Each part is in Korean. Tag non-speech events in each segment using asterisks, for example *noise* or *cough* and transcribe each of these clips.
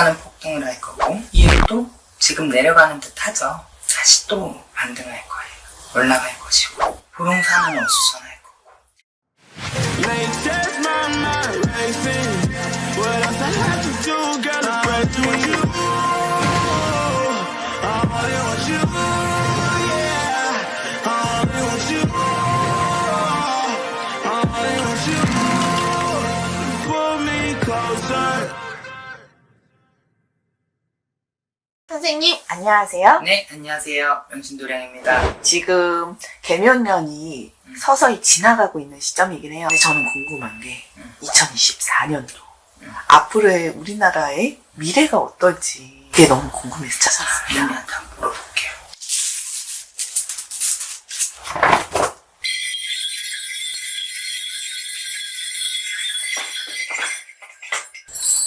물가는 폭등을 할 거고 이율도 지금 내려가는 듯 하죠. 다시 또 반등할 거예요. 올라갈 것이고 부동산은 어수선할 거고 I 선생님, 안녕하세요. 네 안녕하세요 명신도량입니다. 지금 개면년이 서서히 지나가고 있는 시점이긴 해요. 근데 저는 궁금한 게 2024년도 앞으로의 우리나라의 미래가 어떨지 이게 너무 궁금해서 찾아왔습니다. 선생님한테 한번 물어볼게요.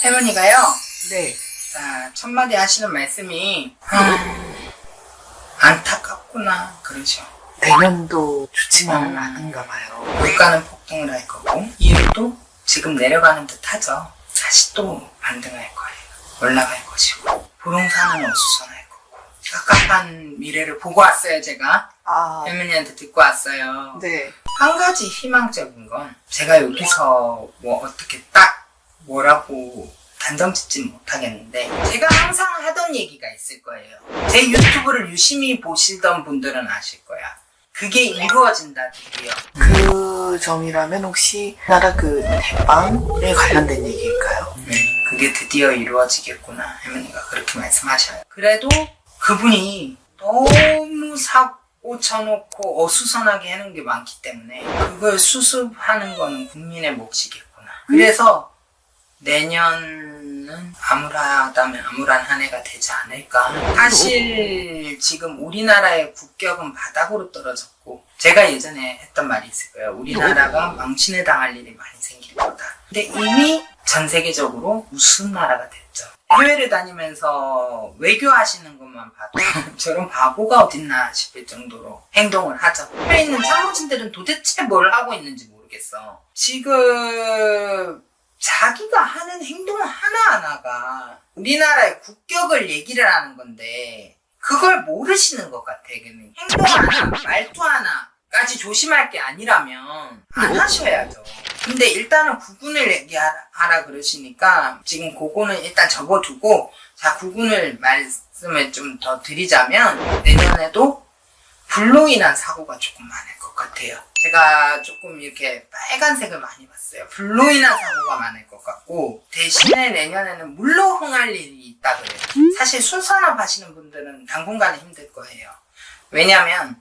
할머니가요 네. 아, 첫마디 하시는 말씀이 아, 안타깝구나 그러죠. 내년도 좋지만은 음. 않은가 봐요. 물가는 폭등을 할 거고 이율도 지금 내려가는 듯 하죠. 다시 또 반등할 거예요. 올라갈 것이고 부동산은 어수선할 거고 깝깝한 미래를 보고 왔어요 제가 아, 할머니한테 듣고 왔어요. 네. 한 가지 희망적인 건 제가 여기서 뭐 어떻게 딱 뭐라고 단정 짓진 못하겠는데 제가 항상 하던 얘기가 있을 거예요. 제 유튜브를 유심히 보시던 분들은 아실 거야. 그게 이루어진다 드디어. 그 점이라면 혹시 나라 그 대빵에 관련된 얘기일까요? 네, 그게 드디어 이루어지겠구나 할머니가 그렇게 말씀하셔요. 그래도 그분이 너무 사고 쳐놓고 어수선하게 해놓은 게 많기 때문에 그걸 수습하는 거는 국민의 몫이겠구나. 그래서 내년은 암울하다면 암울한 한 해가 되지 않을까. 사실 지금 우리나라의 국격은 바닥으로 떨어졌고 제가 예전에 했던 말이 있을 거예요. 우리나라가 망신에 당할 일이 많이 생길 거다. 근데 이미 전 세계적으로 무슨 나라가 됐죠. 해외를 다니면서 외교하시는 것만 봐도 *laughs* 저런 바보가 어딨나 싶을 정도로 행동을 하죠. 해외에 있는 참모진들은 도대체 뭘 하고 있는지 모르겠어. 지금 자기가 하는 행동 하나하나가 우리나라의 국격을 얘기를 하는 건데 그걸 모르시는 것 같아. 걔는 행동 하나, 말투 하나까지 조심할 게 아니라면 안 하셔야죠. 근데 일단은 구군을 얘기하라 그러시니까 지금 그거는 일단 접어두고 자 구군을 말씀을 좀 더 드리자면 내년에도 불로 인한 사고가 조금 많을 것 같아요. 제가 조금 이렇게 빨간색을 많이 봤어요. 불로 인한 사고가 많을 것 같고 대신에 내년에는 물로 흥할 일이 있다 그래요. 사실 술산업 하시는 분들은 당분간은 힘들 거예요. 왜냐면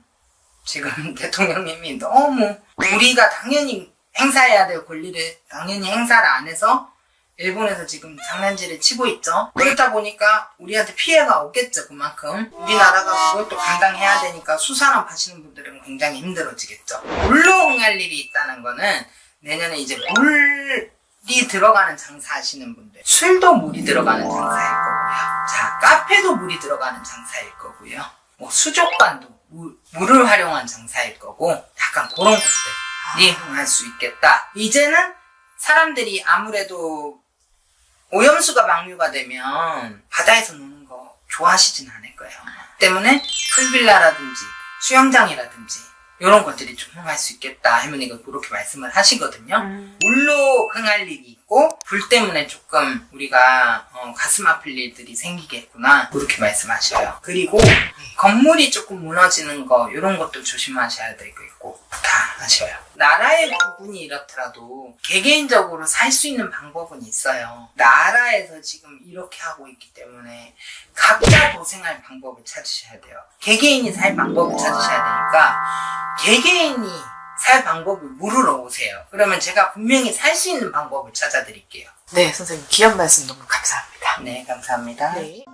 지금 *laughs* 대통령님이 너무 우리가 당연히 행사해야 될 권리를 당연히 행사를 안 해서 일본에서 지금 장난질을 치고 있죠. 그렇다 보니까 우리한테 피해가 오겠죠, 그만큼. 우리나라가 그걸 또 감당해야 되니까 수산업 하시는 분들은 굉장히 힘들어지겠죠. 물로 흥할 일이 있다는 거는 내년에 이제 물이 들어가는 장사 하시는 분들. 술도 물이 들어가는 장사일 거고요. 자, 카페도 물이 들어가는 장사일 거고요. 뭐 수족관도 물, 물을 활용한 장사일 거고, 약간 그런 것들이 흥할 수 있겠다. 이제는 사람들이 아무래도 오염수가 방류가 되면 바다에서 노는 거 좋아하시진 않을 거예요. 때문에 풀빌라라든지 수영장이라든지 이런 것들이 좀 흥할 수 있겠다 할머니가 그렇게 말씀을 하시거든요. 물로 흥할 일이 있고 불 때문에 조금 우리가 어, 가슴 아플 일들이 생기겠구나 그렇게 말씀하셔요. 그리고 건물이 조금 무너지는 거 이런 것도 조심하셔야 될 거 있고 다 하셔요. 나라의 부분이 이렇더라도 개개인적으로 살 수 있는 방법은 있어요. 나라에서 지금 이렇게 하고 있기 때문에 각자 도생할 방법을 찾으셔야 돼요. 개개인이 살 방법을 찾으셔야 되니까 개개인이 살 방법을 물으러 오세요. 그러면 제가 분명히 살 수 있는 방법을 찾아드릴게요. 네, 선생님. 귀한 말씀 너무 감사합니다. 네, 감사합니다. 네.